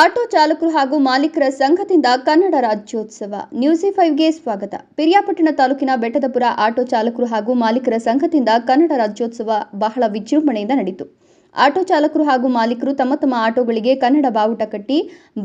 Auto ಚಾಲಕರು ಹಾಗೂ ಮಾಲೀಕರ ಸಂಘದಿಂದ ಕನ್ನಡ ರಾಜ್ಯೋತ್ಸವ ನ್ಯೂಸಿ ಫೈವ್ಗೆ ಸ್ವಾಗತ. ಪಿರಿಯಾಪಟ್ಟಣ ತಾಲೂಕಿನ ಬೆಟ್ಟದಪುರ ಆಟೋ ಚಾಲಕರು ಹಾಗೂ ಮಾಲೀಕರ ಸಂಘದಿಂದ ಕನ್ನಡ ರಾಜ್ಯೋತ್ಸವ ಬಹಳ ವಿಜೃಂಭಣೆಯಿಂದ ನಡೆಯಿತು ಆಟೋ ಚಾಲಕರು ಹಾಗೂ ಮಾಲೀಕರು ತಮ್ಮ ತಮ್ಮ ಆಟೋಗಳಿಗೆ ಕನ್ನಡ ಬಾವುಟ ಕಟ್ಟಿ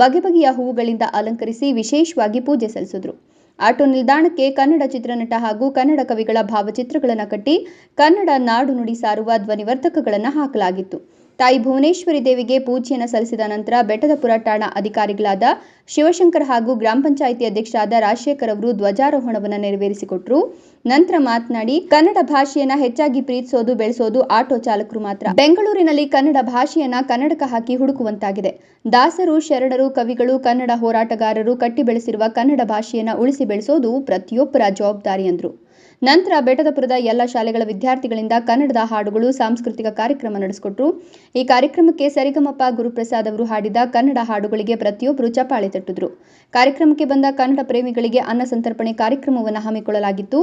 ಬಗೆ ಬಗೆಯ ಹೂವುಗಳಿಂದ ಅಲಂಕರಿಸಿ ವಿಶೇಷವಾಗಿ ಪೂಜೆ ಸಲ್ಲಿಸಿದರು. ಆಟೋ ನಿಲ್ದಾಣಕ್ಕೆ ಕನ್ನಡ ಚಿತ್ರನಟ ಹಾಗೂ ಕನ್ನಡ ಕವಿಗಳ ಭಾವಚಿತ್ರಗಳನ್ನು ಕಟ್ಟಿ, ಕನ್ನಡ ನಾಡು ನುಡಿ ಸಾರುವ ಧ್ವನಿವರ್ಧಕಗಳನ್ನು ಹಾಕಲಾಗಿತ್ತು. ತಾಯಿ ಭುವನೇಶ್ವರಿ ದೇವಿಗೆ ಪೂಜೆಯನ್ನು ಸಲ್ಲಿಸಿದ ನಂತರ ಬೆಟ್ಟದಪುರ ಠಾಣಾ ಅಧಿಕಾರಿಗಳಾದ ಶಿವಶಂಕರ್ ಹಾಗೂ ಗ್ರಾಮ ಪಂಚಾಯಿತಿ ಅಧ್ಯಕ್ಷರಾದ ರಾಜಶೇಖರ್ ಅವರು ಧ್ವಜಾರೋಹಣವನ್ನು ನೆರವೇರಿಸಿಕೊಟ್ರು. ನಂತರ ಮಾತನಾಡಿ, ಕನ್ನಡ ಭಾಷೆಯನ್ನ ಹೆಚ್ಚಾಗಿ ಪ್ರೀತಿಸೋದು, ಬೆಳೆಸೋದು ಆಟೋ ಚಾಲಕರು ಮಾತ್ರ. ಬೆಂಗಳೂರಿನಲ್ಲಿ ಕನ್ನಡ ಭಾಷೆಯನ್ನ ಕನ್ನಡಕ ಹಾಕಿ ಹುಡುಕುವಂತಾಗಿದೆ. ದಾಸರು, ಶರಣರು, ಕವಿಗಳು, ಕನ್ನಡ ಹೋರಾಟಗಾರರು ಕಟ್ಟಿ ಬೆಳೆಸಿರುವ ಕನ್ನಡ ಭಾಷೆಯನ್ನ ಉಳಿಸಿ ಬೆಳೆಸೋದು ಪ್ರತಿಯೊಬ್ಬರ ಜವಾಬ್ದಾರಿ ಎಂದರು ನಂತರ ಬೆಟ್ಟದಪುರದ ಎಲ್ಲ ಶಾಲೆಗಳ ವಿದ್ಯಾರ್ಥಿಗಳಿಂದ ಕನ್ನಡದ ಹಾಡುಗಳು ಸಾಂಸ್ಕೃತಿಕ ಕಾರ್ಯಕ್ರಮ ನಡೆಸಿಕೊಟ್ರು. ಈ ಕಾರ್ಯಕ್ರಮಕ್ಕೆ ಸರಿಗಮಪ ಗುರುಪ್ರಸಾದ್ ಅವರು ಹಾಡಿದ ಕನ್ನಡ ಹಾಡುಗಳಿಗೆ ಪ್ರತಿಯೊಬ್ಬರು ಚಪ್ಪಾಳೆ ತಟ್ಟಿದ್ರು. ಕಾರ್ಯಕ್ರಮಕ್ಕೆ ಬಂದ ಕನ್ನಡ ಪ್ರೇಮಿಗಳಿಗೆ ಅನ್ನ ಸಂತರ್ಪಣೆ ಕಾರ್ಯಕ್ರಮವನ್ನು ಹಮ್ಮಿಕೊಳ್ಳಲಾಗಿತ್ತು.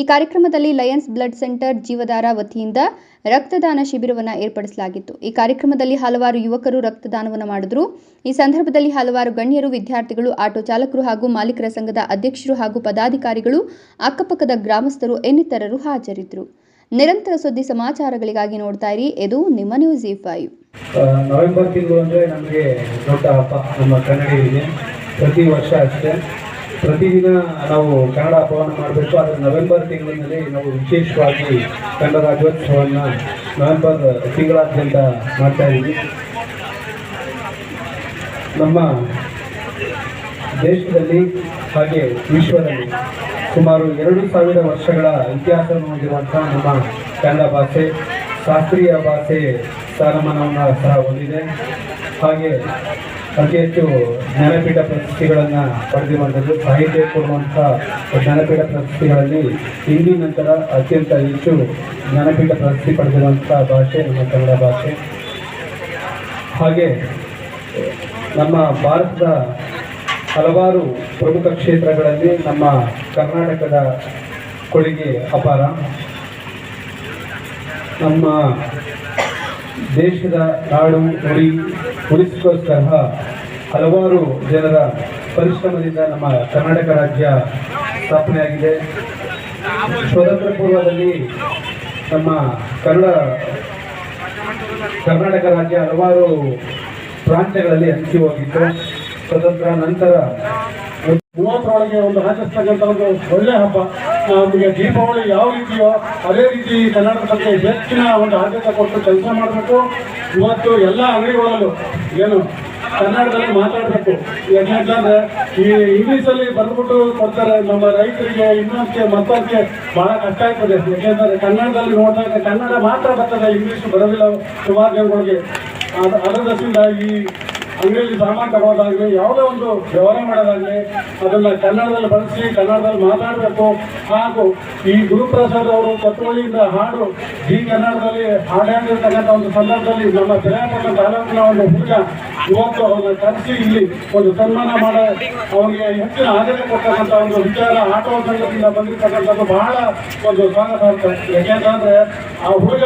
ಈ ಕಾರ್ಯಕ್ರಮದಲ್ಲಿ ಲಯನ್ಸ್ ಬ್ಲಡ್ ಸೆಂಟರ್ ಜೀವಧಾರ ವತಿಯಿಂದ ರಕ್ತದಾನ ಶಿಬಿರವನ್ನು ಏರ್ಪಡಿಸಲಾಗಿತ್ತು. ಈ ಕಾರ್ಯಕ್ರಮದಲ್ಲಿ ಹಲವಾರು ಯುವಕರು ರಕ್ತದಾನವನ್ನು ಮಾಡಿದ್ರು. ಈ ಸಂದರ್ಭದಲ್ಲಿ ಹಲವಾರು ಗಣ್ಯರು, ವಿದ್ಯಾರ್ಥಿಗಳು, ಆಟೋ ಚಾಲಕರು ಹಾಗೂ ಮಾಲೀಕರ ಸಂಘದ ಅಧ್ಯಕ್ಷರು ಹಾಗೂ ಪದಾಧಿಕಾರಿಗಳು, ಅಕ್ಕಪಕ್ಕದ ಗ್ರಾಮಸ್ಥರು, ಇನ್ನಿತರರು ಹಾಜರಿದ್ದರು. ನಿರಂತರ ಸುದ್ದಿ ಸಮಾಚಾರಗಳಿಗಾಗಿ ನೋಡ್ತಾ ಇರಿ. ಇದು ನಿಮ್ಮ ನ್ಯೂಸ್ ಇ ಫೈವ್ ನವೆಂಬರ್ ತಿಂಗಳು ಅಂದ್ರೆ ನಮಗೆ ದೊಡ್ಡ ಹಬ್ಬ. ನಮ್ಮ ಕನ್ನಡಿಗರಿಗೆ ಪ್ರತಿ ವರ್ಷ ಅಷ್ಟೇ. ಪ್ರತಿದಿನ ನಾವು ಕನ್ನಡ ಹಬ್ಬವನ್ನು ಮಾಡಬೇಕು. ಆದರೆ ನವೆಂಬರ್ ತಿಂಗಳಿನಲ್ಲಿ ನಾವು ವಿಶೇಷವಾಗಿ ಕನ್ನಡ ರಾಜ್ಯೋತ್ಸವವನ್ನು ನವೆಂಬರ್ ತಿಂಗಳಾದ್ಯಂತ ಮಾಡ್ತಾ ಇದ್ದೀವಿ. ನಮ್ಮ ದೇಶದಲ್ಲಿ ಹಾಗೆ ವಿಶ್ವದಲ್ಲಿ ಸುಮಾರು ಎರಡು ಸಾವಿರ ವರ್ಷಗಳ ಇತಿಹಾಸವನ್ನು ಹೊಂದಿರುವಂತಹ ನಮ್ಮ ಕನ್ನಡ ಭಾಷೆ, ಶಾಸ್ತ್ರೀಯ ಭಾಷೆ ಸ್ಥಾನಮಾನವನ್ನು ಸಹ ಹೊಂದಿದೆ. ಹಾಗೆ ಅತಿ ಹೆಚ್ಚು ಜ್ಞಾನಪೀಠ ಪ್ರಶಸ್ತಿಗಳನ್ನು ಪಡೆದಿರುವಂಥದ್ದು ಸಾಹಿತ್ಯ ಕೊಡುವಂಥ ಜ್ಞಾನಪೀಠ ಪ್ರಶಸ್ತಿಗಳಲ್ಲಿ ಹಿಂದಿ ನಂತರ ಅತ್ಯಂತ ಹೆಚ್ಚು ಜ್ಞಾನಪೀಠ ಪ್ರಶಸ್ತಿ ಪಡೆದಿರುವಂಥ ಭಾಷೆ ನಮ್ಮ ಕನ್ನಡ ಭಾಷೆ. ಹಾಗೆ ನಮ್ಮ ಭಾರತದ ಹಲವಾರು ಪ್ರಮುಖ ಕ್ಷೇತ್ರಗಳಲ್ಲಿ ನಮ್ಮ ಕರ್ನಾಟಕದ ಕೊಡುಗೆ ಅಪಾರ. ನಮ್ಮ ದೇಶದ ನಾಡು ನುಡಿ ಉಳಿಸಿಕೋಸ್ಕರ ಹಲವಾರು ಜನರ ಪರಿಶ್ರಮದಿಂದ ನಮ್ಮ ಕರ್ನಾಟಕ ರಾಜ್ಯ ಸ್ಥಾಪನೆಯಾಗಿದೆ. ಸ್ವತಂತ್ರ ಪೂರ್ವದಲ್ಲಿ ನಮ್ಮ ಕನ್ನಡ, ಕರ್ನಾಟಕ ರಾಜ್ಯ ಹಲವಾರು ಪ್ರಾಂತ್ಯಗಳಲ್ಲಿ ಹಂಚಿ ಹೋಗಿತ್ತು. ಸ್ವತಂತ್ರ ನಂತರ ಮೂವತ್ತರೊಳಗೆ ಒಂದು ಆಚರಿಸ್ತಕ್ಕಂಥ ಒಂದು ಒಳ್ಳೆ ಹಬ್ಬ. ನಮಗೆ ದೀಪಾವಳಿ ಯಾವ ರೀತಿಯೋ ಅದೇ ರೀತಿ ಕನ್ನಡದ ಬಗ್ಗೆ ಹೆಚ್ಚಿನ ಒಂದು ಆದ್ಯತೆ ಕೊಟ್ಟು ಕೆಲಸ ಮಾಡಬೇಕು. ಇವತ್ತು ಎಲ್ಲ ಅಂಗಡಿಗಳಲ್ಲೂ ಏನು ಕನ್ನಡದಲ್ಲಿ ಮಾತಾಡಬೇಕು. ಯಾಕೆಂತಂದ್ರೆ ಈ ಇಂಗ್ಲೀಷಲ್ಲಿ ಬಂದ್ಬಿಟ್ಟು ಕೊಡ್ತಾರೆ ನಮ್ಮ ರೈತರಿಗೆ ಇನ್ನೊಂದಕ್ಕೆ ಮತ್ತೊಂದಕ್ಕೆ ಬಹಳ ಕಷ್ಟ ಆಗ್ತದೆ. ಯಾಕೆಂದ್ರೆ ಕನ್ನಡದಲ್ಲಿ ನೋಡಿದಾಗ ಕನ್ನಡ ಮಾತ್ರ ಬರ್ತದೆ, ಇಂಗ್ಲೀಷ್ ಬರೋದಿಲ್ಲ ಸುಮಾರು ಜನಗಳಿಗೆ ಅದ ಅದರಿಂದ ಈ ಅಂಗಡಿಯಲ್ಲಿ ಸಾಮಾನು ತಗೊಳ್ಳೋದಾಗಲಿ ಯಾವುದೇ ಒಂದು ವ್ಯವಹಾರ ಮಾಡೋದಾಗಲಿ, ಅದನ್ನು ಕನ್ನಡದಲ್ಲಿ ಬಳಸಿ, ಕನ್ನಡದಲ್ಲಿ ಮಾತಾಡಬೇಕು. ಹಾಗೂ ಈ ಗುರುಪ್ರಸಾದ್ ಅವರು ಕೊತ್ತವಳ್ಳಿಯಿಂದ ಹಾಡು ಈ ಕನ್ನಡದಲ್ಲಿ ಹಾಡಾಡಿರ್ತಕ್ಕಂಥ ಒಂದು ಸಂದರ್ಭದಲ್ಲಿ ನಮ್ಮ ಪಿರಿಯಾಪಟ್ಟಣ ತಾಲೂಕಿನ ಒಂದು ಹುಡುಗ ಇವತ್ತು ಅವನ್ನ ಕರೆಸಿ ಇಲ್ಲಿ ಒಂದು ಸನ್ಮಾನ ಮಾಡ ಅವರಿಗೆ ಹೆಚ್ಚಿನ ಆದ್ಯತೆ ಕೊಡ್ತಕ್ಕಂಥ ಒಂದು ವಿಚಾರ ಆಟೋ ಸಂಘದಿಂದ ಬಂದಿರ್ತಕ್ಕಂಥದ್ದು ಬಹಳ ಒಂದು ಸ್ವಾಗತಾರ್ಥ ಯಾಕೆಂತಂದ್ರೆ ಆ ಹುಡುಗ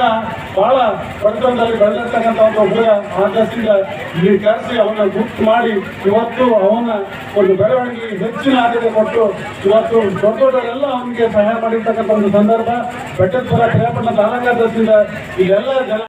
ಬಹಳ ಬಡತನದಲ್ಲಿ ಬೆಳೆದಿರ್ತಕ್ಕಂಥ ಒಂದು ಹುಡುಗ ಆದರ್ಶದಿಂದ ಈ ಕರೆಸಿ ಅವನ್ನ ಗುರ್ತು ಮಾಡಿ ಇವತ್ತು ಅವನ ಒಂದು ಬೆಳವಣಿಗೆ ಹೆಚ್ಚಿನ ಆದ್ಯತೆ ಕೊಟ್ಟು ಇವತ್ತು ದೊಡ್ಡ ದೊಡ್ಡವರೆಲ್ಲ ಅವನಿಗೆ ಸಹಾಯ ಮಾಡಿರ್ತಕ್ಕಂಥ ಒಂದು ಸಂದರ್ಭ. ಬೆಟ್ಟದಪುರ ಪಿರಿಯಾಪಟ್ಟಣ ತಾಲೂಕಾಧ್ಯಕ್ಷದಿಂದ ಇದೆಲ್ಲ ಜನ